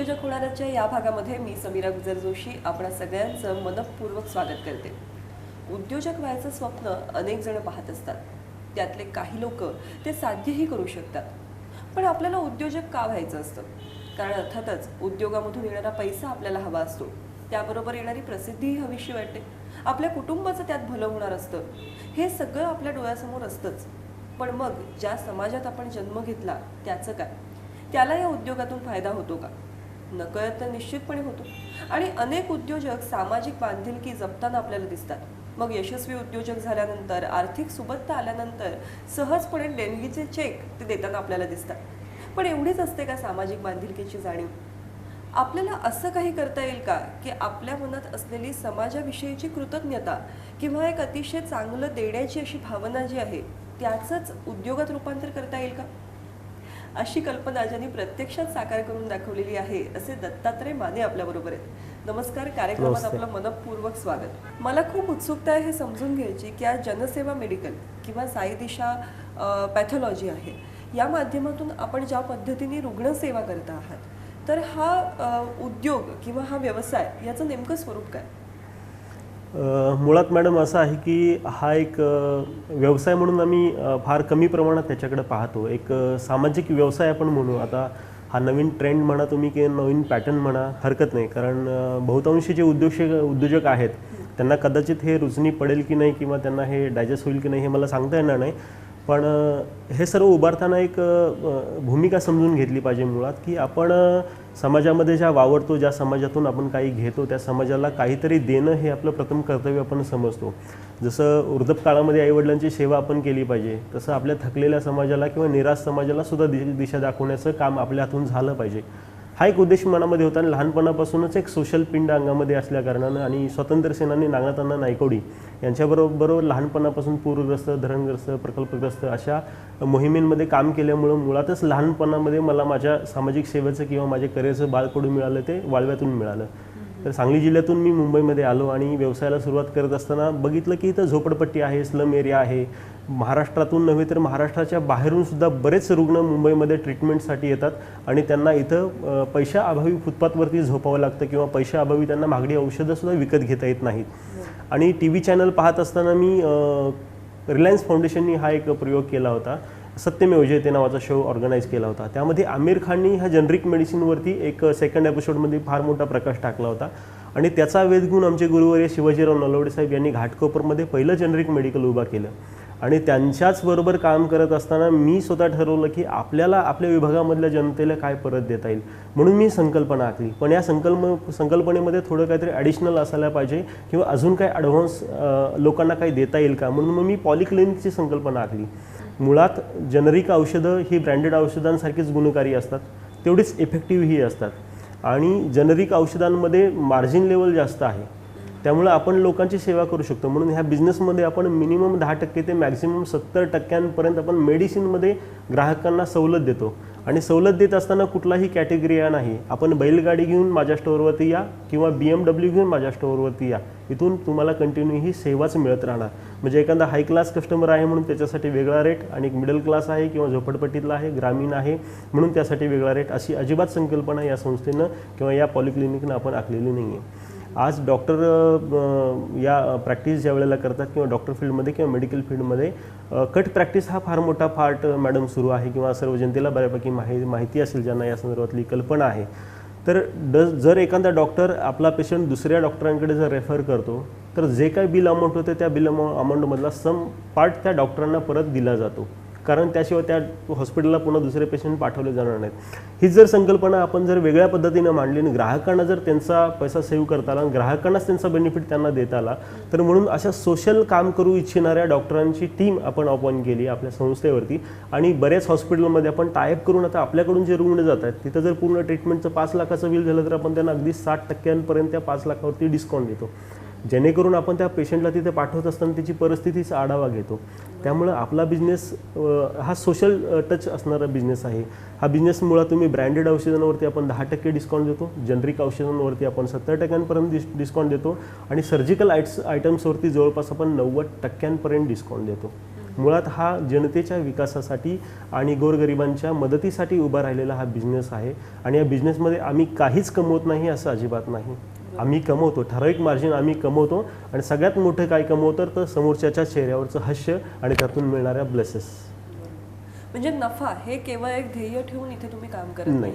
उद्योजक होणाऱ्याच्या या भागामध्ये मी समीरा गुजर जोशी आपणा सगळ्यांचं मनपूर्वक स्वागत करते. उद्योजक व्हायचं स्वप्न अनेक जण पाहत असतात. त्यातले काही लोक ते साध्यही करू शकतात. पण आपल्याला उद्योजक का व्हायचं असतं? कारण अर्थातच उद्योगामधून येणारा पैसा आपल्याला हवा असतो. त्याबरोबर येणारी प्रसिद्धीही हवीशी वाटते. आपल्या कुटुंबाचं त्यात भलं होणार असतं. हे सगळं आपल्या डोळ्यासमोर असतंच. पण मग ज्या समाजात आपण जन्म घेतला त्याचं काय? त्याला या उद्योगातून फायदा होतो का? नकळत निश्चितपणे होतो. आणि अनेक उद्योजक सामाजिक बांधिलकी जपताना आपल्याला दिसतात. मग यशस्वी उद्योजक झाल्यानंतर आर्थिक सुबत्ता आल्यानंतर सहजपणे देणगीचे चेक ते देताना आपल्याला दिसतात. पण एवढीच असते का सामाजिक बांधिलकीची जाणीव? आपल्याला असं काही करता येईल का की आपल्या मनात असलेली समाजाविषयीची कृतज्ञता किंवा एक अतिशय चांगलं देण्याची अशी भावना जी आहे त्याचंच उद्योगात रूपांतर करता येईल का? अशी कल्पना ज्यांनी प्रत्यक्षात साकार करून दाखवलेली आहे असे दत्तात्रय माने आपल्याबरोबर आहेत. नमस्कार कार्यक्रमात. आपलं मनपूर्वक स्वागत. मला खूप उत्सुकता आहे हे समजून घ्यायची की आज जनसेवा मेडिकल किंवा साई दिशा पॅथॉलॉजी आहे. या माध्यमातून आपण ज्या पद्धतीने रुग्णसेवा करत आहात तर हा उद्योग किंवा हा व्यवसाय याचं नेमकं स्वरूप काय? मुळात मॅडम असं आहे की हा एक व्यवसाय म्हणून आम्ही फार कमी प्रमाणात त्याच्याकडे पाहतो. एक सामाजिक व्यवसाय आपण म्हणू. आता हा नवीन ट्रेंड म्हणा तुम्ही की नवीन पॅटर्न म्हणा हरकत नाही. कारण बहुतांशी जे उद्योजक उद्योजक आहेत त्यांना कदाचित हे रुजनी पडेल की नाही किंवा त्यांना हे डायजेस्ट होईल की नाही हे मला सांगता येणार नाही. पण हे सर्व उभारताना एक भूमिका समजून घेतली पाहिजे मुळात की आपण समाजामध्ये ज्या वावरतो ज्या समाजातून आपण काही घेतो त्या समाजाला काहीतरी देणं हे आपलं प्रथम कर्तव्य आपण समजतो. जसं वृद्धप काळामध्ये आईवडिलांची सेवा आपण केली पाहिजे तसं आपल्या थकलेल्या समाजाला किंवा निराश समाजाला सुद्धा दिशा दाखवण्याचं काम आपल्या हातून झालं पाहिजे. हा एक उद्देश मनामध्ये होता आणि लहानपणापासूनच एक सोशल पिंड अंगामध्ये असल्या कारणानं आणि स्वातंत्र्य सेनानी नागनाथांना नायकवडी यांच्याबरोबर लहानपणापासून पूरग्रस्त धरणग्रस्त प्रकल्पग्रस्त अशा मोहिमेंमध्ये काम केल्यामुळं मुळातच लहानपणामध्ये मला माझ्या सामाजिक सेवेचं किंवा माझ्या करिअरचं बाळकडून मिळालं ते वाळव्यातून मिळालं. तर सांगली जिल्ह्यातून मी मुंबईमध्ये आलो आणि व्यवसायाला सुरुवात करत असताना बघितलं की इथं झोपडपट्टी आहे स्लम एरिया आहे. महाराष्ट्रातून नव्हे तर महाराष्ट्राच्या बाहेरून सुद्धा बरेच रुग्ण मुंबईमध्ये ट्रीटमेंटसाठी येतात आणि त्यांना इथं पैशाअभावी फुटपाथवरती झोपावं लागतं किंवा पैशाअभावी त्यांना महागडी औषधंसुद्धा विकत घेता येत नाहीत. आणि टी व्ही चॅनल पाहत असताना मी रिलायन्स फाउंडेशननी हा एक प्रयोग केला होता. सत्यमेव जयते नावाचा शो ऑर्गनाईज केला होता. त्यामध्ये आमिर खाननी ह्या जनरिक मेडिसिनवरती एक सेकंड एपिसोडमध्ये फार मोठा प्रकाश टाकला होता. आणि त्याचा वेध घेऊन आमचे गुरुवर्य शिवाजीराव नलवडे साहेब यांनी घाटकोपरमध्ये पहिलं जनरिक मेडिकल उभा केलं. आणि त्यांच्याच बरोबर काम करत असताना मी स्वतः ठरवलं की आपल्याला आपल्या विभागामधल्या जनतेला काय परत देता येईल म्हणून मी संकल्पना आखली. पण या संकल्प संकल्पनेमध्ये थोडं काहीतरी ॲडिशनल असायला पाहिजे किंवा अजून काही ॲडव्हान्स लोकांना काही देता येईल का? म्हणून मग मी पॉलिक्लिनिकची संकल्पना आखली. मुळात जनरिक औषधं ही ब्रँडेड औषधांसारखीच गुणकारी असतात. तेवढीच इफेक्टिव्हही असतात. आणि जनरिक औषधांमध्ये मार्जिन लेवल जास्त आहे. त्यामुळे आपण लोकांची सेवा करू शकतो. म्हणून ह्या बिझनेसमध्ये आपण मिनिमम दहा टक्के ते मॅक्झिमम सत्तर टक्क्यांपर्यंत आपण मेडिसिनमध्ये ग्राहकांना सवलत देतो. आणि सवलत देत असताना कुठलाही कॅटेगरी नाही. आपण बैलगाडी घेऊन माझ्या स्टोअरवरती या किंवा बी एम डब्ल्यू घेऊन माझ्या स्टोअरवरती या. इथून तुम्हाला कंटिन्यू ही सेवाच मिळत राहणार. म्हणजे एखादा हाय क्लास कस्टमर आहे म्हणून त्याच्यासाठी वेगळा रेट आणि एक मिडल क्लास आहे किंवा झोपडपट्टीतला आहे ग्रामीण आहे म्हणून त्यासाठी वेगळा रेट अशी अजिबात संकल्पना या संस्थेनं किंवा या पॉलिक्लिनिकनं आपण आखलेली नाही आहे आज डॉक्टर या प्रॅक्टिस ज्या वेळेला करतात किंवा डॉक्टर फील्डमध्ये किंवा मेडिकल फील्डमध्ये कट प्रॅक्टिस हा फार मोठा पार्ट मॅडम सुरू आहे किंवा सर्व जनतेला बऱ्यापैकी माहि माहिती असेल ज्यांना या संदर्भातली कल्पना आहे. तर ड जर एखादा डॉक्टर आपला पेशंट दुसऱ्या डॉक्टरांकडे जर रेफर करतो तर जे काही बिल अमाऊंट होते त्या बिल अमाऊंटमधला सम पार्ट त्या डॉक्टरांना परत दिला जातो. कारण त्याशिवाय त्या हॉस्पिटलला पुन्हा दुसरे पेशंट पाठवले जाणार नाहीत. ही जर संकल्पना आपण जर वेगळ्या पद्धतीनं मांडली आणि ग्राहकांना जर त्यांचा पैसा सेव्ह करता आला आणि ग्राहकांनाच त्यांचा बेनिफिट त्यांना देता आला तर म्हणून अशा सोशल काम करू इच्छिणाऱ्या डॉक्टरांची टीम आपण अपॉइंट केली आपल्या संस्थेवरती. आणि बऱ्याच हॉस्पिटलमध्ये आपण टायप करून आता आपल्याकडून जे रुग्ण जात आहेत तिथं जर पूर्ण ट्रीटमेंटचं पाच लाखाचं बिल झालं तर आपण त्यांना अगदी साठ टक्क्यांपर्यंत त्या पाच लाखावरती डिस्काउंट देतो. जेणेकरून आपण त्या पेशंटला तिथे पाठवत असताना त्याची परिस्थितीचा आढावा घेतो. त्यामुळं आपला बिझनेस हा सोशल टच असणारा बिझनेस आहे. हा बिझनेस मुळात तुम्ही ब्रँडेड औषधांवरती आपण दहा टक्के डिस्काउंट देतो. जनरिक औषधांवरती आपण सत्तर टक्क्यांपर्यंत डिस डिस्काउंट देतो. आणि सर्जिकल आयट्स आयटम्सवरती जवळपास आपण नव्वद टक्क्यांपर्यंत डिस्काउंट देतो. मुळात हा जनतेच्या विकासासाठी आणि गोरगरिबांच्या मदतीसाठी उभा राहिलेला हा बिझनेस आहे. आणि या बिझनेसमध्ये आम्ही काहीच कमवत नाही असं अजिबात नाही. आम्ही कमवतो. ठराविक मार्जिन आम्ही कमवतो आणि सगळ्यात मोठं काय कमवतो तर समोरच्याच्या चेहऱ्यावरचं हास्य आणि त्यातून मिळणाऱ्या ब्लेसेस म्हणजे नफा हे केवळ एक ध्येय ठेवून इथे तुम्ही काम करत नाही.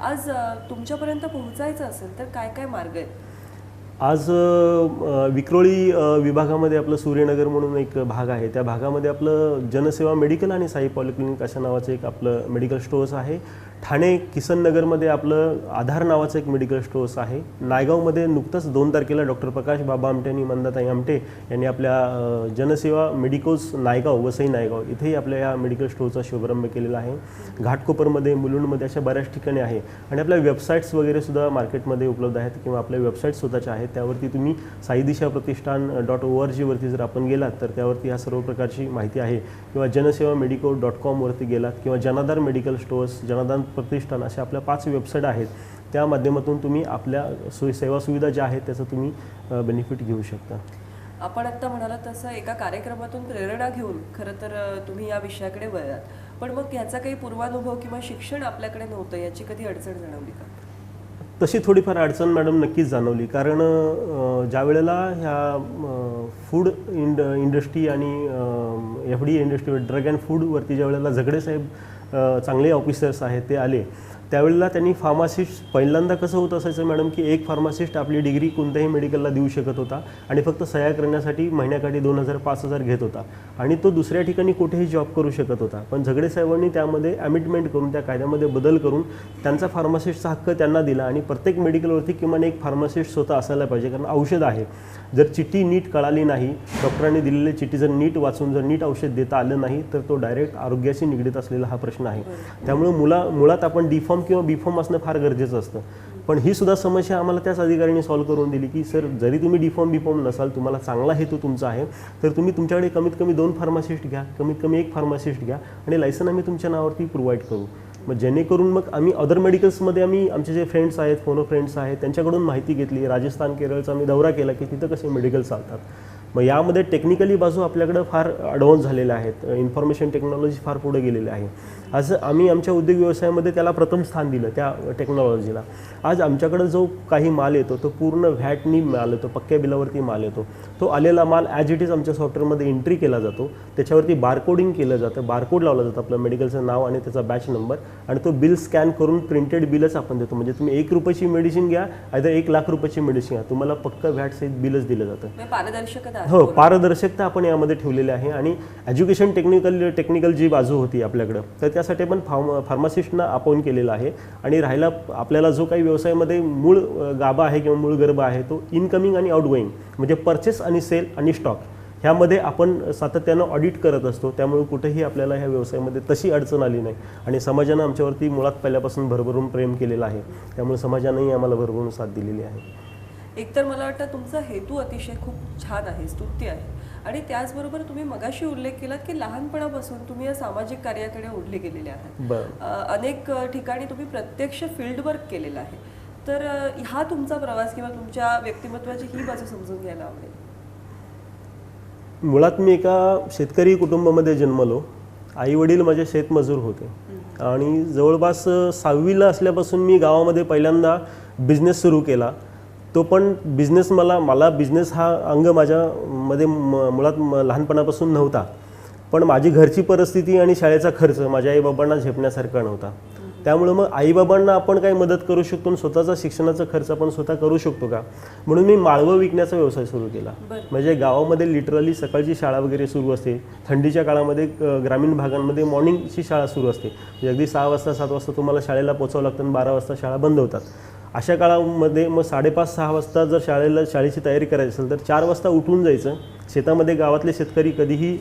आज तुमच्यापर्यंत पोहोचायचं असेल तर काय काय मार्ग आहेत? आज विक्रोळी विभागामध्ये आपलं सूर्यनगर म्हणून एक भाग आहे. त्या भागामध्ये आपलं जनसेवा मेडिकल आणि साई पॉलिक्लिनिक अशा नावाचं एक आपलं मेडिकल स्टोअर्स आहे. ठाणे किसन नगरमध्ये आपलं आधार नावाचं एक मेडिकल स्टोअर्स आहे. नायगावमध्ये नुकतंच दोन तारखेला डॉक्टर प्रकाश बाबा आमटे आणि मंदाताई आमटे यांनी आपल्या जनसेवा मेडिकोज नायगाव वसई नायगाव इथेही आपल्या या मेडिकल स्टोअरचा शुभारंभ केलेला आहे. घाटकोपरमध्ये मुलुंडमध्ये अशा बऱ्याच ठिकाणी आहे. आणि आपल्या वेबसाईट्स वगैरे सुद्धा मार्केटमध्ये उपलब्ध आहेत किंवा आपल्या वेबसाईट स्वतःच्या आहेत. त्यावरती तुम्ही Sai Disha Pratishthan dot O R जीवरती जर आपण गेलात तर त्यावरती ह्या सर्व प्रकारची माहिती आहे. किंवा जनसेवा मेडिको डॉट कॉमवरती गेलात किंवा जनाधार मेडिकल स्टोअर्स जनाधार प्रतिष्ठान अशा आपल्या पाच वेबसाईट आहेत. त्या माध्यमातून तुम्ही आपल्या सोयी सेवा सुविधा ज्या आहेत त्याचं तुम्ही बेनिफिट घेऊ शकता. आपण आत्ता म्हणालात तसं एका कार्यक्रमातून प्रेरणा घेऊन खरं तर तुम्ही या विषयाकडे वळलात. पण मग याचा काही पूर्वानुभव किंवा शिक्षण आपल्याकडे नव्हतं याची कधी अडचण जाणवली का? तशी थोडीफार अडचण मॅडम नक्कीच जाणवली. कारण ज्या वेळेला ह्या फूड इंड इंडस्ट्री आणि F D industry drug and फूडवरती ज्या वेळेला झगडे साहेब चांगले ऑफिसर्स आहेत ते आले. त्यावेळेला त्यांनी फार्मासिस्ट पहिल्यांदा कसं होत असायचं मॅडम की एक फार्मासिस्ट आपली डिग्री कोणत्याही मेडिकलला देऊ शकत होता आणि फक्त सह्या करण्यासाठी महिन्याकाठी दोन हजार पाच हजार घेत होता. आणि तो दुसऱ्या ठिकाणी कुठेही जॉब करू शकत होता. पण झगडे साहेबांनी त्यामध्ये अमिटमेंट करून त्या कायद्यामध्ये बदल करून त्यांचा फार्मासिस्टचा हक्क त्यांना दिला आणि प्रत्येक मेडिकलवरती किमान एक फार्मासिस्ट स्वतः असायला पाहिजे कारण औषध आहे. जर चिठ्ठी नीट कळाली नाही डॉक्टरांनी दिलेली चिठ्ठी जर नीट वाचून जर नीट औषध देता आलं नाही तर तो डायरेक्ट आरोग्याशी निगडीत असलेला हा प्रश्न आहे. त्यामुळे मुला मुळात आपण डीफॉर्म किंवा बीफॉर्म असणं फार गरजेचं असतं. पण ही सुद्धा समस्या आम्हाला त्याच अधिकाऱ्यांनी सॉल्व्ह करून दिली की सर जरी तुम्ही डीफॉर्म बीफॉर्म नसाल तुम्हाला चांगला हेतू तुमचा आहे तर तुम्ही तुमच्याकडे कमीत कमी दोन फार्मासिस्ट घ्या कमीत कमी एक फार्मासिस्ट घ्या आणि लायसन आम्ही तुमच्या नावावरती प्रोव्हाइड करू. मग जेणेकरून मग आम्ही अदर मेडिकल्समध्ये आम्ही आमचे जे फ्रेंड्स आहेत फोनो फ्रेंड्स आहेत त्यांच्याकडून माहिती घेतली. राजस्थान केरळचा आम्ही दौरा केला की तिथं कसे मेडिकल चालतात. मग यामध्ये टेक्निकली बाजू आपल्याकडं फार ॲडव्हान्स झालेल्या आहेत. इन्फॉर्मेशन टेक्नॉलॉजी फार पुढे गेलेली आहे. असं आम्ही आमच्या उद्योग व्यवसायामध्ये त्याला प्रथम स्थान दिलं त्या टेक्नॉलॉजीला आज आमच्याकडं जो काही माल येतो तो पूर्ण व्हॅटनी माल येतो पक्क्या बिलावरती माल येतो. तो आलेला माल ॲज इट इज आमच्या सॉफ्टवेअरमध्ये एंट्री केला जातो. त्याच्यावरती बारकोडिंग केलं जातं. बारकोड लावलं जातं आपलं मेडिकलचं नाव आणि त्याचा बॅच नंबर आणि तो बिल स्कॅन करून प्रिंटेड बिलच आपण देतो. म्हणजे तुम्ही एक रुपयाची मेडिसिन घ्या आयदर एक लाख रुपयाची मेडिसिन घ्या. तुम्हाला पक्क व्हॅट सहित बिलच दिलं जातं. म्हणजे पारदर्शकता हो पारदर्शकता आपण यामध्ये ठेवलेली आहे आणि एज्युकेशन टेक्निकल टेक्निकल जी बाजू होती आपल्याकडं तर त्यासाठी पण फार्म फार्मासिस्टना अपॉइंट केलेला आहे. आणि राहिला आपल्याला जो काही व्यवसायामध्ये मूळ गाभा आहे किंवा मूळ गर्भ आहे तो इनकमिंग आणि आउटगोईंग म्हणजे परचेस आणि सेल आणि स्टॉक ह्यामध्ये आपण सातत्यानं ऑडिट करत असतो. त्यामुळे कुठेही आपल्याला ह्या व्यवसायामध्ये तशी अडचण आली नाही. आणि समाजानं आमच्यावरती मुळात पहिल्यापासून भरभरून प्रेम केलेलं आहे. त्यामुळे समाजानंही आम्हाला भरभरून साथ दिलेली आहे. एकतर मला वाटतं तुमचा हेतू अतिशय खूप छान आहे स्तुत्य आहे. आणि त्याचबरोबर तुम्ही मगाशी उल्लेख केलात की लहानपणापासून तुम्ही या सामाजिक कार्याकडे ओढले गेलेले आहात. अनेक ठिकाणी तुम्ही प्रत्यक्ष फील्ड वर्क केलेलं आहे. तर हा तुमचा प्रवास किंवा तुमच्या व्यक्तिमत्वाची ही बाजू समजून घ्यायला आवडेल. मुळात मी एका शेतकरी कुटुंबामध्ये जन्मलो. आई वडील माझे शेतमजूर होते. आणि जवळपास सहावीला असल्यापासून मी गावामध्ये पहिल्यांदा बिझनेस सुरू केला. तो पण बिझनेस मला मला बिझनेस हा अंग माझ्यामध्ये म- मुळात म- लहानपणापासून नव्हता. पण माझी घरची परिस्थिती आणि शाळेचा खर्च माझ्या आईबाबांना झेपण्यासारखा नव्हता. त्यामुळे मग आईबाबांना आपण काही मदत करू शकतो आणि स्वतःचा शिक्षणाचा खर्च आपण स्वतः करू शकतो का? म्हणून मी माळवं विकण्याचा व्यवसाय सुरू केला. म्हणजे गावामध्ये लिटरली सकाळची शाळा वगैरे सुरू असते. थंडीच्या काळामध्ये ग्रामीण भागांमध्ये मॉर्निंगची शाळा सुरू असते. म्हणजे अगदी सहा वाजता सात वाजता तुम्हाला शाळेला पोचावं लागतं आणि बारा वाजता शाळा बंद होतात. अशा काळामध्ये मग साडेपाच सहा वाजता जर शाळेला शाळेची तयारी करायची असेल तर चार वाजता उठून जायचं. शेतामध्ये गावातले शेतकरी कधीही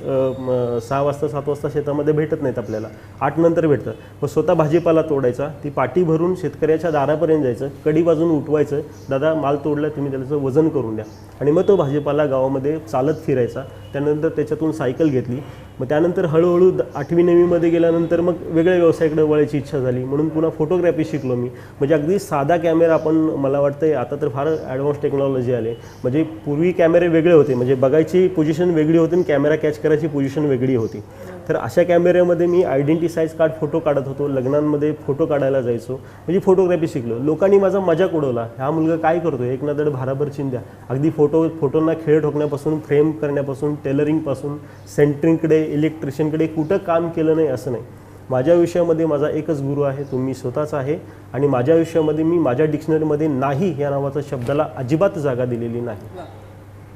सहा वाजता सात वाजता शेतामध्ये भेटत नाहीत आपल्याला. आठ नंतर भेटतं. मग स्वतः भाजीपाला तोडायचा ती पाटी भरून शेतकऱ्याच्या दारापर्यंत जायचं कडी बाजून उठवायचं दादा माल तोडला तुम्ही त्याचं वजन करून द्या. आणि मग तो भाजीपाला गावामध्ये चालत फिरायचा. त्यानंतर त्याच्यातून सायकल घेतली. मग त्यानंतर हळूहळू द- आठवी नववीमध्ये गेल्यानंतर मग वेगळ्या व्यवसायाकडे वळायची इच्छा झाली. म्हणून पुन्हा फोटोग्राफी शिकलो मी. म्हणजे अगदी साधा कॅमेरा आपण मला वाटतं आता तर फार ॲडव्हान्स टेक्नॉलॉजी आले. म्हणजे पूर्वी कॅमेरे वेगळे होते. म्हणजे बघायची कॅमेऱ्याची पोझिशन वेगळी होती आणि कॅमेरा कॅच करायची पोझिशन वेगळी होती. तर अशा कॅमेऱ्यामध्ये मी आयडेंटी साईज कार्ड फोटो काढत होतो. लग्नांमध्ये फोटो काढायला जायचो. म्हणजे फोटोग्राफी शिकलो. लोकांनी माझा मजाक उडवला. हा मुलगा काय करतो एक ना धड भाराभर चिंध्या. अगदी फोटो फोटोंना खेळ ठोकण्यापासून फ्रेम करण्यापासून टेलरिंगपासून सेंटरिंगकडे इलेक्ट्रिशियनकडे कुठं काम केलं नाही असं नाही. माझ्या आयुष्यामध्ये माझा एकच गुरु आहे. तो मी स्वतःच आहे. आणि माझ्या आयुष्यामध्ये मी माझ्या डिक्शनरीमध्ये नाही या नावाचा शब्दाला अजिबात जागा दिलेली नाही.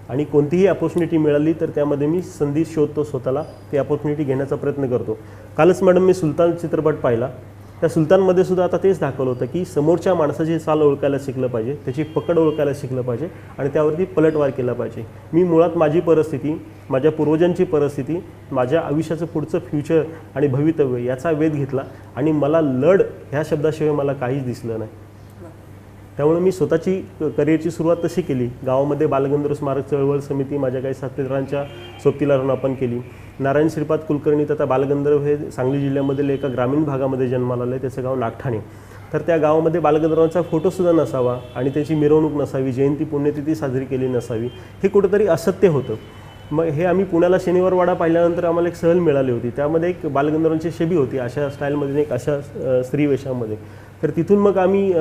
आणि कोणतीही अपॉर्च्युनिटी मिळाली तर त्यामध्ये मी संधी शोधतो स्वतःला ती अपॉर्च्युनिटी घेण्याचा प्रयत्न करतो. कालच मॅडम मी सुलतान चित्रपट पाहिला. त्या सुलतानमध्ये सुद्धा आता तेच दाखवलं होतं की समोरच्या माणसाची चाल ओळखायला शिकलं पाहिजे त्याची पकड ओळखायला शिकलं पाहिजे आणि त्यावरती पलटवार केला पाहिजे. मी मुळात माझी परिस्थिती माझ्या पूर्वजांची परिस्थिती माझ्या आयुष्याचं पुढचं फ्युचर आणि भवितव्य याचा वेध घेतला आणि मला लढ ह्या शब्दाशिवाय मला काहीच दिसलं नाही. त्यामुळे मी स्वतःची करिअरची सुरुवात तशी केली. गावामध्ये बालगंधर्व स्मारक चळवळ समिती माझ्या काही साथीदारांच्या सोबतीला राहून आपण केली. नारायण श्रीपाद कुलकर्णी तथा बालगंधर्व हे सांगली जिल्ह्यामधील एका ग्रामीण भागामध्ये जन्माला आलं. त्याचं गाव नागठाणे. तर त्या गावामध्ये बालगंधर्वांचा फोटोसुद्धा नसावा आणि त्याची मिरवणूक नसावी जयंती पुण्यतिथी साजरी केली नसावी हे कुठंतरी असत्य होतं. मग हे आम्ही पुण्याला शनिवार वाडा पाहिल्यानंतर आम्हाला एक सहल मिळाली होती. त्यामध्ये एक बालगंधर्वांची शेबी होती अशा स्टाईलमध्ये एक अशा अ, स्त्रीवेशामध्ये. तर तिथून मग आम्ही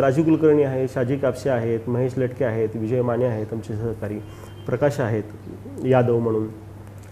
राजू कुलकर्णी आहे शाजी कापसे आहेत महेश लटके आहेत विजय माने आहेत आमचे सहकारी प्रकाश आहेत यादव म्हणून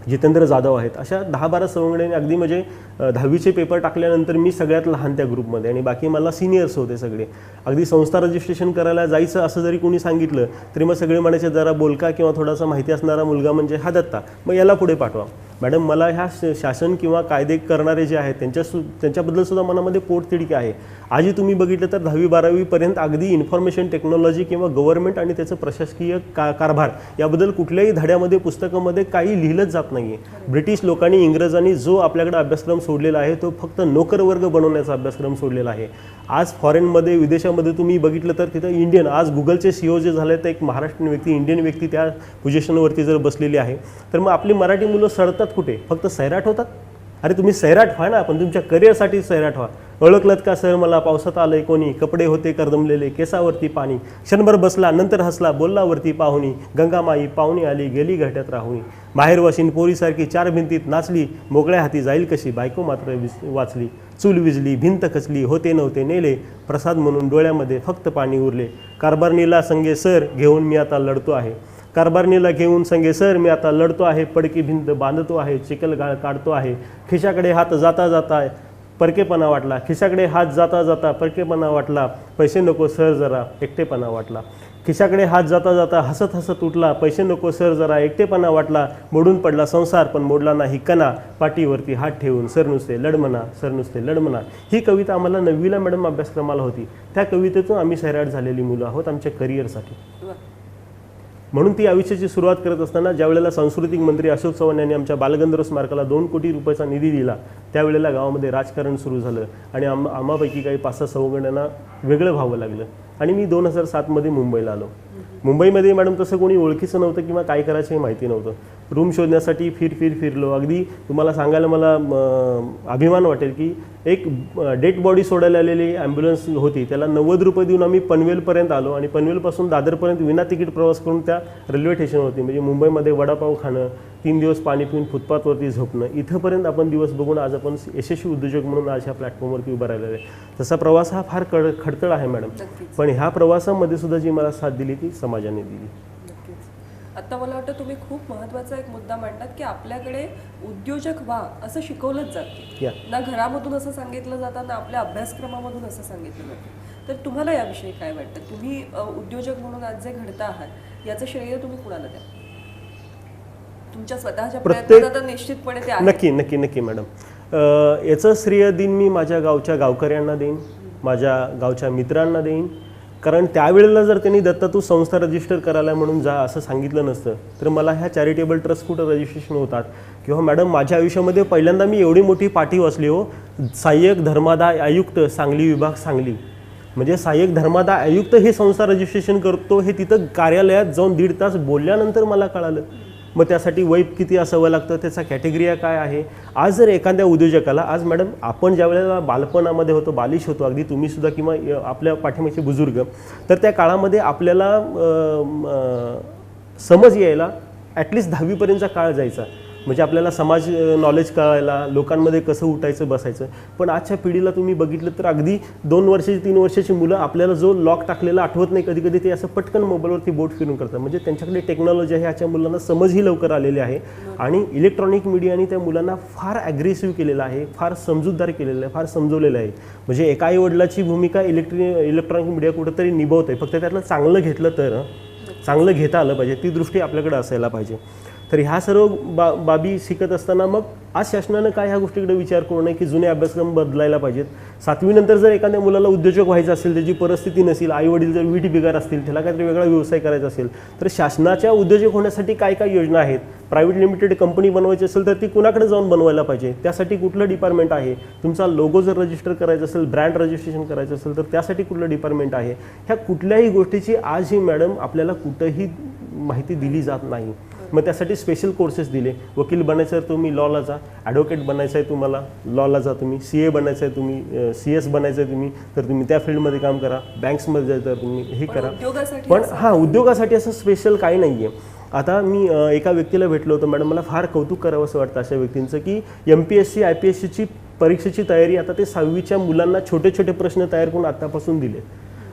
जितेंद्र जाधव आहेत. अशा दहा बारा सवंगड्यांनी अगदी म्हणजे दहावीचे पेपर टाकल्यानंतर मी सगळ्यात लहान त्या ग्रुपमध्ये आणि बाकी मला सिनियर्स होते सगळे. अगदी संस्था रजिस्ट्रेशन करायला जायचं असं जरी कोणी सांगितलं तरी मग सगळे म्हणायचे जरा बोलका किंवा थोडासा माहिती असणारा मुलगा म्हणजे हा दत्ता. मग याला पुढे पाठवा. मॅडम मला ह्या श- शासन किंवा कायदे करणारे जे आहेत त्यांच्या सु त्यांच्याबद्दल सुद्धा मनामध्ये पोटतिडकी आहे. आजही तुम्ही बघितलं तर दहावी बारावीपर्यंत अगदी इन्फॉर्मेशन टेक्नॉलॉजी किंवा गव्हर्नमेंट आणि त्याचं प्रशासकीय का कारभार याबद्दल कुठल्याही धड्यामध्ये पुस्तकामध्ये काही लिहिलंच जात नाही आहे ब्रिटिश लोकांनी इंग्रजांनी जो आपल्याकडे अभ्यासक्रम सोडलेला आहे तो फक्त नोकरवर्ग बनवण्याचा अभ्यासक्रम सोडलेला आहे. आज फॉरेनमध्ये विदेशामध्ये तुम्ही बघितलं तर तिथं इंडियन आज गुगलचे सीओ जे झाले तर एक महाराष्ट्रीयन व्यक्ती इंडियन व्यक्ती त्या पोझिशनवरती जर बसलेली आहे तर मग आपली मराठी मुलं सडतात कुठे? फक्त सैराट होतात? अरे तुम्ही सैराट व्हा ना पण तुमच्या करिअरसाठी सैराट व्हा. ओळखलत का सर मला? पावसात आलंय कोणी? कपडे होते करदमलेले केसावरती पाणी. क्षणभर बसला नंतर हसला बोलला वरती पाहुणी. गंगामाई पाहुणी आली गेली घट्यात राहुणी. बाहेर वशीन पोरीसारखी चार भिंतीत नाचली. मोकळ्या हाती जाईल कशी? बायको मात्र विस वाचली. चूल विजली भिंत खचली होते नव्हते नेले. प्रसाद म्हणून डोळ्यामध्ये फक्त पाणी उरले. कारभारणीला संगे सर घेऊन मी आता लढतो आहे. कारभारणीला घेऊन संगे सर मी आता लढतो आहे पडकी भिंत बांधतो आहे चिखल गाळ काढतो आहे. खिशाकडे हात जाता जाता परकेपणा वाटला. खिशाकडे हात जाता जाता परकेपणा वाटला. पैसे नको सर जरा एकटेपणा वाटला. खिशाकडे हात जाता जाता हसत हसत उठला. पैसे नको सर जरा एकटेपणा वाटला. मोडून पडला संसार पण मोडला नाही कणा. पाठीवरती हात ठेवून सर नुसते लढमना सर नुसते लढमना ही कविता आम्हाला नववीला मॅडम अभ्यासक्रमाला होती. त्या कवितेतून आम्ही सैराट झालेली मुलं आहोत आमच्या करिअरसाठी म्हणून ती आयुष्याची सुरुवात करत असताना ज्या वेळेला सांस्कृतिक मंत्री अशोक चव्हाण यांनी आमच्या बालगंधर्व स्मारकाला दोन कोटी रुपयाचा निधी दिला त्यावेळेला गावामध्ये राजकारण सुरू झालं आणि आम आम्हापैकी काही पाच सहा सवगणांना वेगळं व्हावं लागलं. आणि मी दोन हजार सातमध्ये मुंबईला आलो. मुंबईमध्ये मॅडम तसं कोणी ओळखीचं नव्हतं किंवा काय करायचं हे माहिती नव्हतं. रूम शोधण्यासाठी फिर फिर फिरलो. अगदी तुम्हाला सांगायला मला अभिमान वाटेल की एक डेड बॉडी सोडायला आलेली ॲम्ब्युलन्स होती. त्याला नव्वद रुपये देऊन आम्ही पनवेलपर्यंत आलो आणि पनवेलपासून दादरपर्यंत विना तिकीट प्रवास करून त्या रेल्वे स्टेशनवरती म्हणजे मुंबईमध्ये वडापाव खाणं तीन दिवस पाणी पिऊन फुटपाथवरती झोपणं इथंपर्यंत आपण दिवस बघून आज आपण यशस्वी उद्योजक म्हणून आज ह्या प्लॅटफॉर्मवरती उभा राहिलेला आहे. तसा प्रवास हा फार कड खडतळ आहे मॅडम. पण ह्या प्रवासामध्ये सुद्धा जी मला साथ दिली ती समाजाने दिली. नक्कीच आता मला वाटतं तुम्ही खूप महत्त्वाचा एक मुद्दा मांडलात की आपल्याकडे उद्योजक व्हा असं शिकवलंच जाते ना घरामधून असं सांगितलं जातं ना आपल्या अभ्यासक्रमामधून असं सांगितलं जातं. तर तुम्हाला याविषयी काय वाटतं? तुम्ही उद्योजक म्हणून आज जे घडता आहात याचं श्रेय तुम्ही कुणाला द्या तुमच्या स्वतःच्या प्रयत्नात निश्चितपणे ते नक्की नक्की नक्की मॅडम. याचं श्रेय दिन मी माझ्या गावच्या गावकऱ्यांना देईन माझ्या गावच्या मित्रांना देईन कारण त्यावेळेला जर त्यांनी दत्ता तू संस्था रजिस्टर करायला म्हणून जा असं सांगितलं नसतं तर मला ह्या चॅरिटेबल ट्रस्ट कुठं रजिस्ट्रेशन होतात? किंवा मॅडम माझ्या आयुष्यामध्ये पहिल्यांदा मी एवढी मोठी पाठी वाचली हो. सहाय्यक धर्मादाय आयुक्त सांगली विभाग सांगली. म्हणजे सहाय्यक धर्मादाय आयुक्त हे संस्था रजिस्ट्रेशन करतो हे तिथं कार्यालयात जाऊन दीड तास बोलल्यानंतर मला कळालं. मग त्यासाठी वय किती असावं लागतं? त्याचा कॅटेगरिया काय आहे? आज जर एखाद्या उद्योजकाला आज मॅडम आपण ज्या वेळेला बालपणामध्ये होतो बालिश होतो अगदी तुम्हीसुद्धा किंवा आपल्या पाठीमागचे बुजुर्ग तर त्या काळामध्ये आपल्याला समज यायला ॲटलिस्ट दहावीपर्यंतचा काळ जायचा. म्हणजे आपल्याला समाज नॉलेज कळायला लोकांमध्ये कसं उठायचं बसायचं. पण आजच्या पिढीला तुम्ही बघितलं तर अगदी दोन वर्षाची तीन वर्षाची मुलं आपल्याला जो लॉक टाकलेला आठवत नाही कधी कधी ते असं पटकन मोबाईलवरती बोट फिरून करतात. म्हणजे त्यांच्याकडे टेक्नॉलॉजी आहे आजच्या मुलांना समजही लवकर आलेली आहे. आणि इलेक्ट्रॉनिक मीडियाने त्या मुलांना फार ॲग्रेसिव्ह केलेलं आहे फार समजूतदार केलेलं आहे फार समजवलेलं आहे. म्हणजे एका आई वडिलाची भूमिका इलेक्ट्रिक इलेक्ट्रॉनिक मीडिया कुठंतरी निभवत आहे फक्त त्यातलं चांगलं घेतलं तर. चांगलं घेता आलं पाहिजे. ती दृष्टी आपल्याकडे असायला पाहिजे. तर ह्या सर्व बा बाबी शिकत असताना मग आज शासनानं काय ह्या गोष्टीकडे विचार करू नये की जुने अभ्यासक्रम बदलायला पाहिजेत? सातवीनंतर जर एखाद्या मुलाला उद्योजक व्हायचं असेल त्याची परिस्थिती नसेल आई वडील जर वीट बिगार असतील त्याला काहीतरी वेगळा व्यवसाय करायचा असेल तर शासनाच्या उद्योजक होण्यासाठी काय काय योजना आहेत? प्रायव्हेट लिमिटेड कंपनी बनवायची असेल तर ती कुणाकडे जाऊन बनवायला पाहिजे? त्यासाठी कुठलं डिपार्टमेंट आहे? तुमचा लोगो जर रजिस्टर करायचा असेल ब्रँड रजिस्ट्रेशन करायचं असेल तर त्यासाठी कुठलं डिपार्टमेंट आहे? ह्या कुठल्याही गोष्टीची आज ही मॅडम आपल्याला कुठंही माहिती दिली जात नाही. मग त्यासाठी स्पेशल कोर्सेस दिले. वकील बनायचं आहे तुम्ही लॉला जा. ॲडव्होकेट बनायचं आहे तुम्हाला लॉला जा तुम्ही. सी ए बनायचं आहे तुम्ही सी एस बनायचं आहे तुम्ही तर तुम्ही त्या फील्डमध्ये काम करा. बँक्समध्ये जायचं तर तुम्ही हे करा. पण हां उद्योगासाठी असं स्पेशल काही नाही आहे आता मी एका व्यक्तीला भेटलो होतो. मॅडम मला फार कौतुक करावं असं वाटतं अशा व्यक्तींचं की M P S C I P S सीची परीक्षेची तयारी आता ते सहावीच्या मुलांना छोटे छोटे प्रश्न तयार करून आत्तापासून दिले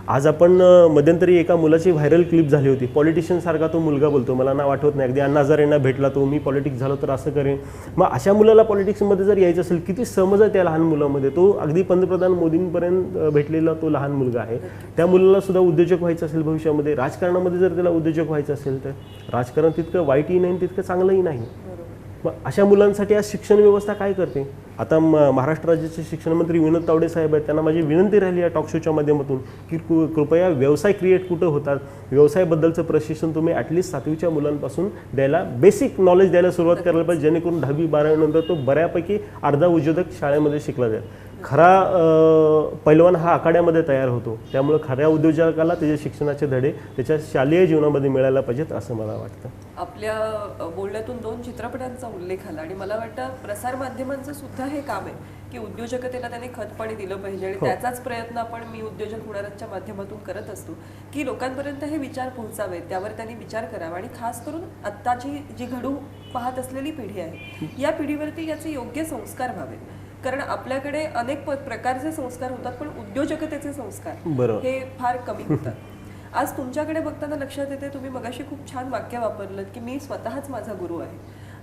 आज आपण मध्यंतरी एका मुलाची व्हायरल क्लिप झाली होती. पॉलिटिशियनसारखा तो मुलगा बोलतो मला ना आठवत नाही अगदी अण्णा यांना भेटला तो मी पॉलिटिक्स झालो तर असं करेन. मग अशा मुलाला पॉलिटिक्समध्ये जर यायचं असेल किती समज आहे त्या लहान मुलामध्ये? तो अगदी पंतप्रधान मोदींपर्यंत भेटलेला तो लहान मुलगा आहे. त्या मुलाला सुद्धा उद्योजक व्हायचं असेल भविष्यामध्ये. राजकारणामध्ये जर त्याला उद्योजक व्हायचं असेल तर? राजकारण तितकं वाईटही नाही तितकं चांगलंही नाही. मग अशा मुलांसाठी आज शिक्षण व्यवस्था काय करते? आता म महाराष्ट्र राज्याचे शिक्षण मंत्री विनोद तावडे साहेब आहेत त्यांना माझी विनंती राहिली या टॉक शोच्या माध्यमातून की कृ- कृपया व्यवसाय क्रिएट कुठं होतात? व्यवसायाबद्दलचं प्रशिक्षण तुम्ही ॲटलिस्ट सातवीच्या मुलांपासून द्यायला बेसिक नॉलेज द्यायला सुरुवात करायला पाहिजे जेणेकरून दहावी बारावीनंतर तो बऱ्यापैकी अर्धा उद्योजक शाळेमध्ये शिकला जाईल. खरा पैलवान हा आखाड्यामध्ये तयार होतो. त्यामुळे खऱ्या उद्योजकाला त्याचे शिक्षणाचे धडे त्याच्या शालेय जीवनामध्ये मिळायला पाहिजेत असं मला वाटतं. आपल्या बोलण्यातून दोन चित्रपटांचा उल्लेख आला आणि मला वाटतं प्रसार माध्यमांचं सुद्धा हे काम आहे की उद्योजकतेला त्याने खतपाणी दिलं पाहिजे आणि त्याचाच प्रयत्न आपण मी उद्योजक होणाऱ्याच्या माध्यमातून करत असतो की लोकांपर्यंत हे विचार पोहोचावेत त्यावर त्यांनी विचार करावा आणि खास करून आत्ताची जी घडू पाहत असलेली पिढी आहे या पिढीवरती याचे योग्य संस्कार व्हावेत. कारण आपल्याकडे अनेक प्रकारचे संस्कार होतात पण उद्योजकतेचे संस्कार हे फार कमी होतात. आज तुमच्याकडे बघताना लक्षात येते तुम्ही मगाशी खूप छान वाक्य वापरलं की मी स्वतःच माझा गुरु आहे.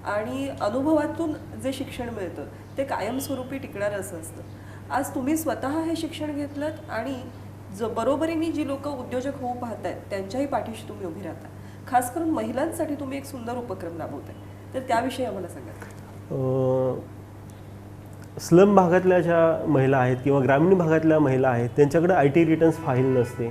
आणि अनुभवातून जे शिक्षण मिळतं ते कायमस्वरूपी टिकणारं असं असतं. आज तुम्ही स्वतः हे शिक्षण घेतलं आणि ज बरोबरीने जी लोक उद्योजक होऊ पाहत आहेत त्यांच्याही पाठीशी तुम्ही उभी राहता. खास करून महिलांसाठी तुम्ही एक सुंदर उपक्रम राबवताय. तर त्याविषयी आम्हाला सांगा. स्लम भागातल्या ज्या महिला आहेत किंवा ग्रामीण भागातल्या महिला आहेत त्यांच्याकडे आय टी रिटर्न्स फाईल नसते.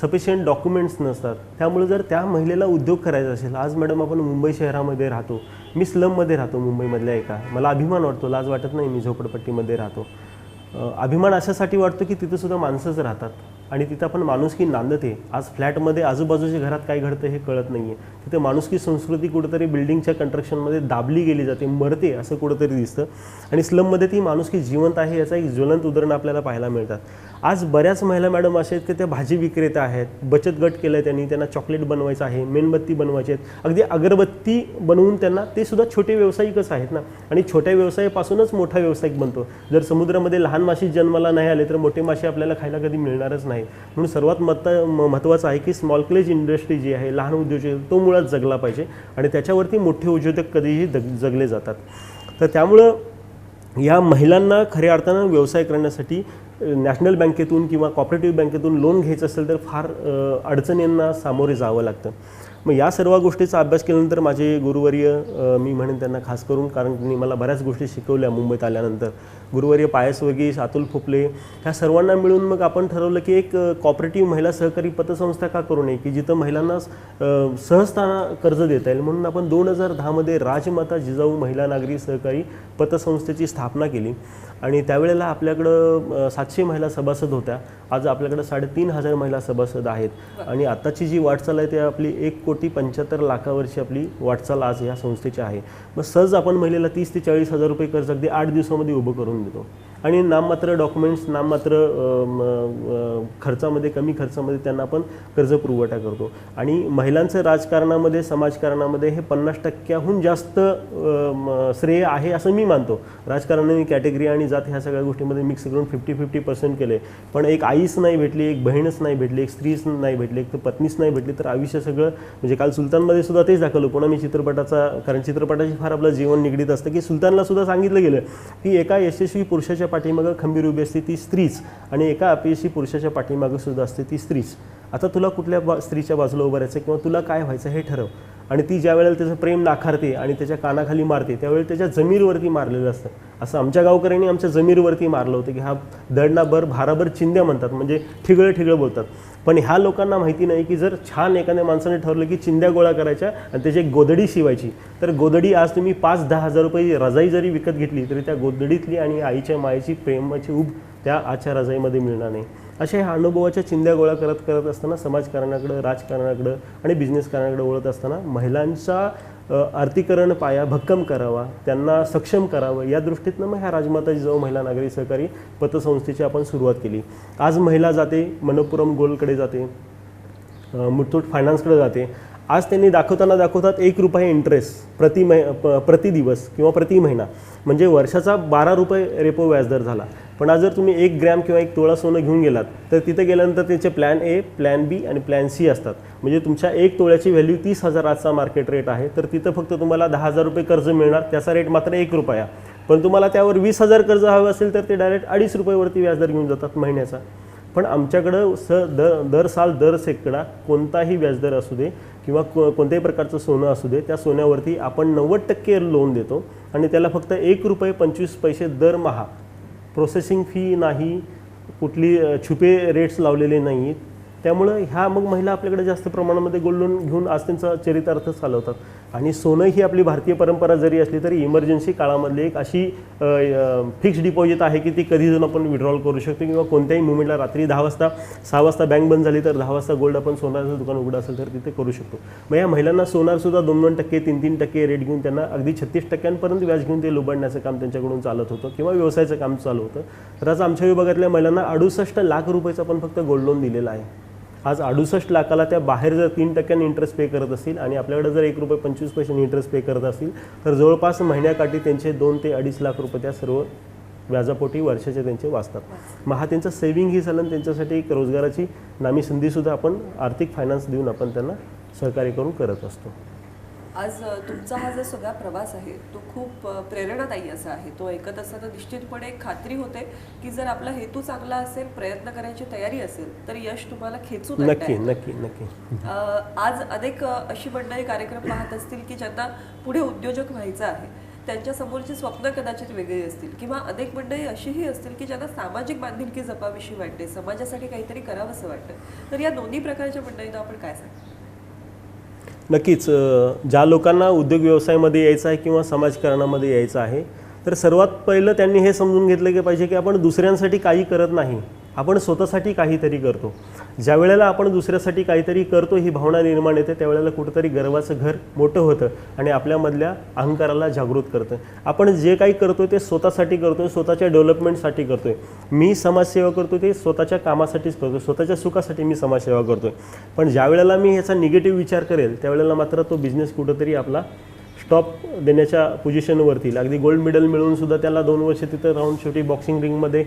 सफिशियंट डॉक्युमेंट्स नसतात. त्यामुळे जर त्या महिलेला उद्योग करायचा असेल आज मॅडम आपण मुंबई शहरामध्ये राहतो. मी स्लममध्ये राहतो मुंबईमधल्या एका. मला अभिमान वाटतो लाज वाटत नाही मी झोपडपट्टीमध्ये राहतो. अभिमान अशासाठी वाटतो की तिथंसुद्धा माणसंच राहतात. आणि तिथं आपण माणुसकी नांदते. आज फ्लॅटमध्ये आजूबाजूच्या घरात काय घडतं हे कळत नाही आहे तिथे माणुसकी संस्कृती कुठंतरी बिल्डिंगच्या कंस्ट्रक्शनमध्ये दाबली गेली जाते मरते असं कुठंतरी दिसतं. आणि स्लममध्ये ती माणुसकी जिवंत आहे याचा एक ज्वलंत उदाहरण आपल्याला पाहायला मिळतात. आज बऱ्याच महिला मॅडम अशा आहेत की त्या भाजी विक्रेत्या आहेत बचत गट केलं आहे त्यांनी त्यांना चॉकलेट बनवायचं आहे मेणबत्ती बनवायची आहेत. अगदी अगरबत्ती बनवून त्यांना ते सुद्धा छोटे व्यावसायिकच आहेत ना. आणि छोट्या व्यवसायापासूनच मोठा व्यावसायिक बनतो. जर समुद्रामध्ये लहान मासे जन्माला नाही आले तर मोठे मासे आपल्याला खायला कधी मिळणारच नाही म्हणून सर्वात महत्ता महत्त्वाचं आहे की स्मॉल क्लेज इंडस्ट्री जी आहे लहान उद्योजक तो मुळात जगला पाहिजे आणि त्याच्यावरती मोठे उद्योजक कधीही जग जगले जातात. तर त्यामुळं या महिलांना खऱ्या अर्थानं व्यवसाय करण्यासाठी नॅशनल बँकेतून किंवा कॉपरेटिव्ह बँकेतून लोन घ्यायचं असेल तर फार अडचणींना सामोरे जावं लागतं. मग या सर्व गोष्टीचा अभ्यास केल्यानंतर माझे गुरुवर्य मी म्हणेन त्यांना खास करून कारण त्यांनी मला बऱ्याच गोष्टी शिकवल्या मुंबईत आल्यानंतर. गुरुवर्य पायस वगैरे अतुल फुपले ह्या सर्वांना मिळून मग आपण ठरवलं की एक कॉपरेटिव्ह महिला सहकारी पतसंस्था का करू नये? की जिथं महिलांना अ, सहजताना कर्ज देता येईल. म्हणून आपण दोन हजार दहामध्ये राजमाता जिजाऊ महिला नागरी सहकारी पतसंस्थेची स्थापना केली. आणि त्यावेळेला आपल्याकडं सातशे महिला सभासद होत्या. आज आपल्याकडं साडेतीन हजार महिला सभासद आहेत. आणि आत्ताची जी वाटचाल आहे ती आपली एक कोटी पंच्याहत्तर लाखावरची आपली वाटचाल आज या संस्थेची आहे. मग सहज आपण महिलेला तीस ते चाळीस हजार रुपये कर्ज अगदी आठ दिवसामध्ये उभं करून देतो. आणि नाममात्र डॉक्युमेंट्स नाममात्र खर्चामध्ये कमी खर्चामध्ये त्यांना आपण कर्ज पुरवठा करतो. आणि महिलांचं राजकारणामध्ये समाजकारणामध्ये हे पन्नास टक्क्याहून जास्त म, श्रेय आहे असं मी मानतो. राजकारणाने कॅटेगरी आणि जात ह्या सगळ्या गोष्टीमध्ये मिक्स करून फिफ्टी फिफ्टी पर्सेंट केले. पण एक आईच नाही भेटली एक बहीणच नाही भेटली एक स्त्रीच नाही भेटली एक तर पत्नीच नाही भेटली तर आयुष्य सगळं म्हणजे काल सुलतानमध्ये सुद्धा तेच दाखवलं. पुन्हा मी चित्रपटाचा कारण चित्रपटाशी फार आपलं जीवन निगडीत असतं की सुलतानला सुद्धा सांगितलं गेलं की एका यशस्वी पुरुषाच्या पाठीमागं खंबीर उभी असते ती स्त्रीच. आणि एका अपयशी पुरुषाच्या पाठीमागं सुद्धा असते ती स्त्रीच. आता तुला कुठल्या बा स्त्रीच्या बाजूला उभं राहायचं किंवा तुला काय व्हायचं हे ठरव. आणि ती ज्या वेळेला त्याचं प्रेम नाकारते आणि त्याच्या कानाखाली मारते त्यावेळी त्याच्या जमीरवरती मारलेलं असतं. असं आमच्या गावकऱ्यांनी आमच्या जमीरवरती मारलं होतं की हा दडणाभर भाराभर चिंध्या म्हणतात म्हणजे ठिगळं ठिगळं बोलतात. पण ह्या लोकांना माहिती नाही की जर छान एखाद्या माणसाने ठरवलं की चिंध्या गोळा करायच्या आणि त्याची गोदडी शिवायची तर गोदडी आज तुम्ही पाच दहा हजार रुपये रजाई जरी विकत घेतली तरी त्या गोदडीतली आणि आईच्या मायेची प्रेमाची उब त्या आजच्या रजाईमध्ये मिळणार नाही. अशा ह्या अनुभवाच्या चिंध्या गोळा करत करत असताना समाजकारणाकडं राजकारणाकडं आणि बिझनेस करण्याकडे वळत असताना महिलांचा आर्थिकरण पाया भक्कम करावा त्यांना सक्षम करावं या दृष्टीतनं मग ह्या राजमाता जिजाऊ महिला नागरी सहकारी पतसंस्थेची आपण सुरुवात केली. आज महिला जाते मनपुरम गोल्डकडे जाते मुथूट फायनान्सकडे जाते. आज त्यांनी दाखवताना दाखवतात एक रुपये इंटरेस्ट प्रति मह प- प्रति दिवस किंवा प्रति महिना. म्हणजे वर्षाचा बारा रुपये रेपो व्याजदर झाला. पण आज जर तुम्ही एक ग्रॅम किंवा एक तोळा सोनं घेऊन गेलात तर तिथे गेल्यानंतर त्याचे प्लॅन ए प्लॅन बी आणि प्लॅन सी असतात. म्हणजे तुमच्या एक तोळ्याची व्हॅल्यू तीस हजाराचा मार्केट रेट आहे तर तिथं फक्त तुम्हाला दहा हजार रुपये कर्ज मिळणार त्याचा रेट मात्र एक रुपया. पण तुम्हाला त्यावर वीस हजार कर्ज हवं असेल तर ते डायरेक्ट अडीच रुपयेवरती व्याजदर घेऊन जातात महिन्याचा. पण आमच्याकडं स दर दर साल दर सेकडा कोणताही व्याजदर असू दे किंवा को कोणत्याही प्रकारचं सोनं असू दे त्या सोन्यावरती आपण नव्वद टक्के लोन देतो आणि त्याला फक्त एक रुपये पंचवीस पैसे दरमहा प्रोसेसिंग फी नाही कुठली छुपे रेट्स लावलेले नाहीत. त्यामुळं ह्या मग महिला आपल्याकडे जास्त प्रमाणामध्ये गोल्ड लोन घेऊन आज त्यांचा चरितार्थ चालवतात. आणि सोनं ही आपली भारतीय परंपरा जरी असली तरी इमर्जन्सी काळामधली एक अशी फिक्स्ड डिपॉझिट आहे की ती कधी जाऊन आपण विड्रॉल करू शकतो किंवा कोणत्याही मुवमेंटला रात्री दहा वाजता सहा वाजता बँक बंद झाली तर दहा वाजता गोल्ड आपण सोनाचं दुकान उघडं असेल तर तिथे करू शकतो. मग या महिलांना सोनारसुद्धा दोन दोन टक्के तीन तीन टक्के रेट घेऊन त्यांना अगदी छत्तीस टक्क्यांपर्यंत व्याज घेऊन ते लुबाडण्याचं काम त्यांच्याकडून चालत होतं किंवा व्यवसायाचं काम चालू होतं. तर आज आमच्या विभागातल्या महिलांना अडुसष्ट लाख रुपयाचं आपण फक्त गोल्ड लोन दिलेलं आहे. आज अडुसष्ट लाखाला त्या बाहेर जर तीन टक्क्यांनी इंटरेस्ट पे करत असतील आणि आपल्याकडे जर एक रुपये पंचवीस पैशांनी इंटरेस्ट पे करत असतील तर जवळपास महिन्याकाठी त्यांचे दोन ते अडीच लाख रुपये त्या सर्व व्याजापोटी वर्षाचे त्यांचे वाचतात. मग हा त्यांचा सेव्हिंग ही झालं आणि त्यांच्यासाठी एक रोजगाराची नामी संधीसुद्धा आपण आर्थिक फायनान्स देऊन आपण त्यांना सहकार्य करून करत असतो. आज तुमचा हा जो सगळा प्रवास आहे तो खूप प्रेरणादायी असा आहे. तो ऐकत असताना निश्चितपणे खात्री होते की जर आपला हेतू चांगला असेल प्रयत्न करायची तयारी असेल तर यश तुम्हाला खेचून नक्की. नक्की नक्की. आज अनेक अशी मंडळी कार्यक्रम पाहत असतील की ज्यांना पुढे उद्योजक व्हायचं आहे त्यांच्या समोरची स्वप्न कदाचित वेगळी असतील किंवा अनेक मंडळी अशीही असतील की ज्यांना सामाजिक बांधिलकी जपाविषयी वाटते समाजासाठी काहीतरी करावंसं वाटतं. तर या दोन्ही प्रकारच्या मंडळींना आपण काय सांगतो नक्कीच ज्या लोकांना उद्योग व्यवसायामध्ये यायचं आहे किंवा समाजकारणामध्ये यायचं आहे तर सर्वात पहिलं त्यांनी हे समजून घेतलं की पाहिजे की आपण दुसऱ्यांसाठी काही करत नाही. आपण स्वतःसाठी काहीतरी करतो. ज्या वेळेला आपण दुसऱ्यासाठी काहीतरी करतो ही भावना निर्माण येते त्यावेळेला कुठंतरी गर्वाचं घर मोठं होतं आणि आपल्यामधल्या अहंकाराला जागृत करतं. आपण जे काही करतो ते स्वतःसाठी करतोय स्वतःच्या डेव्हलपमेंटसाठी करतोय. मी समाजसेवा करतो ते स्वतःच्या कामासाठीच करतो स्वतःच्या सुखासाठी मी समाजसेवा करतोय. पण ज्या वेळेला मी ह्याचा निगेटिव्ह विचार करेल त्यावेळेला मात्र तो बिझनेस कुठंतरी आपला स्टॉप देण्याच्या पोझिशनवरती अगदी गोल्ड मेडल मिळवून सुद्धा त्याला दोन वर्ष तिथं राहून शेवटी बॉक्सिंग रिंगमध्ये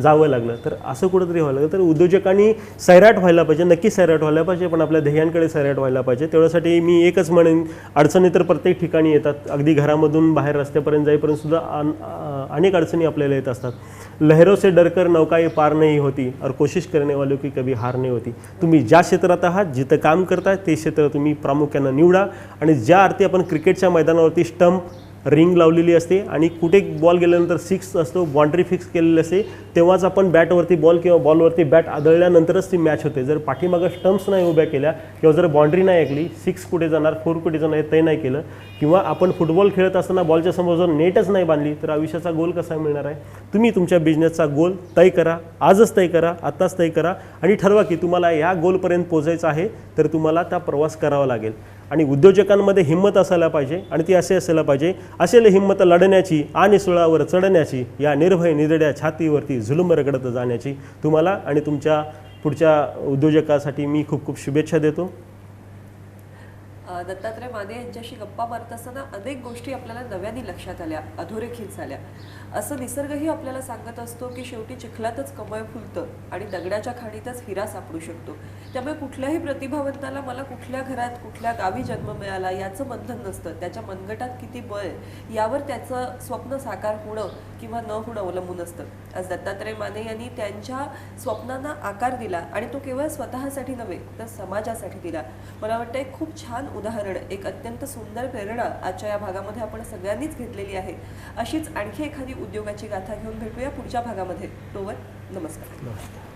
जावं लागलं. तर असं कुठंतरी व्हायला लागलं. तर उद्योजकांनी सैराट व्हायला पाहिजे. नक्की सैराट व्हायला पाहिजे पण आपल्या ध्येयांकडे सैराट व्हायला पाहिजे. तेवढ्यासाठी मी एकच म्हणेन अडचणी तर प्रत्येक ठिकाणी येतात. अगदी घरामधून बाहेर रस्त्यापर्यंत जाईपर्यंत सुद्धा अन- अनेक अडचणी आपल्याला येत असतात. लहरों से डरकर नौकाएं पार नाही होती और कोशिश करने वालों की कभी हार नाही होती. तुम्ही ज्या क्षेत्रात आहात जिथं काम करताय ते क्षेत्र तुम्ही प्रामुख्यानं निवडा. आणि ज्या अर्थी आपण क्रिकेटच्या मैदानावरती स्टंप रिंग लावलेली असते आणि कुठे बॉल गेल्यानंतर सिक्स असतो बाउंड्री फिक्स केलेली असते तेव्हाच आपण बॅटवरती बॉल किंवा बॉलवरती बॅट आदळल्यानंतरच ती मॅच होते. जर पाठीमागं स्टम्प्स नाही उभ्या केल्या किंवा जर बाउंड्री नाही ऐकली सिक्स कुठे जाणार फोर कुठे जाणार हे ते नाही केलं किंवा आपण फुटबॉल खेळत असताना बॉलच्या समोर जर नेटच नाही बांधली तर आयुष्याचा गोल कसा मिळणार आहे? तुम्ही तुमच्या बिझनेसचा गोल तय करा आजच तय करा आत्ताच तय करा आणि ठरवा की तुम्हाला या गोलपर्यंत पोचायचं आहे तर तुम्हाला त्या प्रवास करावा लागेल. आणि उद्योजकांमध्ये हिंमत असायला पाहिजे आणि ती असे असायला पाहिजे. असेल हिंमत लढण्याची आणि सुळावर चढण्याची या निर्भय निदड्या छातीवरती झुलूम रगडत जाण्याची तुम्हाला आणि तुमच्या पुढच्या उद्योजकासाठी मी खूप खूप शुभेच्छा देतो. दत्तात्रय माने यांच्याशी गप्पा मारत असताना अनेक गोष्टी आपल्याला नव्याने लक्षात आल्या अधोरेखित झाल्या. असं निसर्गही आपल्याला सांगत असतो की शेवटी चिखलातच कमळ फुलतं आणि दगडाच्या खाणीतच हिरा सापडू शकतो. त्यामुळे कुठल्याही प्रतिभावंताला मला कुठल्या घरात कुठल्या गावी जन्म मिळाला याचं बंधन नसतं. त्याच्या मनगटात किती बळ यावर त्याचं स्वप्न साकार होणं किंवा न होणं अवलंबून असतं. आज दत्तात्रय माने यांनी त्यांच्या स्वप्नांना आकार दिला आणि तो केवळ स्वतःसाठी नव्हे तर समाजासाठी दिला. मला वाटतं एक खूप छान उदाहरण एक अत्यंत सुंदर प्रेरणा आजच्या या भागामध्ये आपण सगळ्यांनीच घेतलेली आहे. अशीच आणखी एखादी उद्योगाची गाथा घेऊन भेटूया पुढच्या भागामध्ये. तोवर नमस्कार. नमस्कार.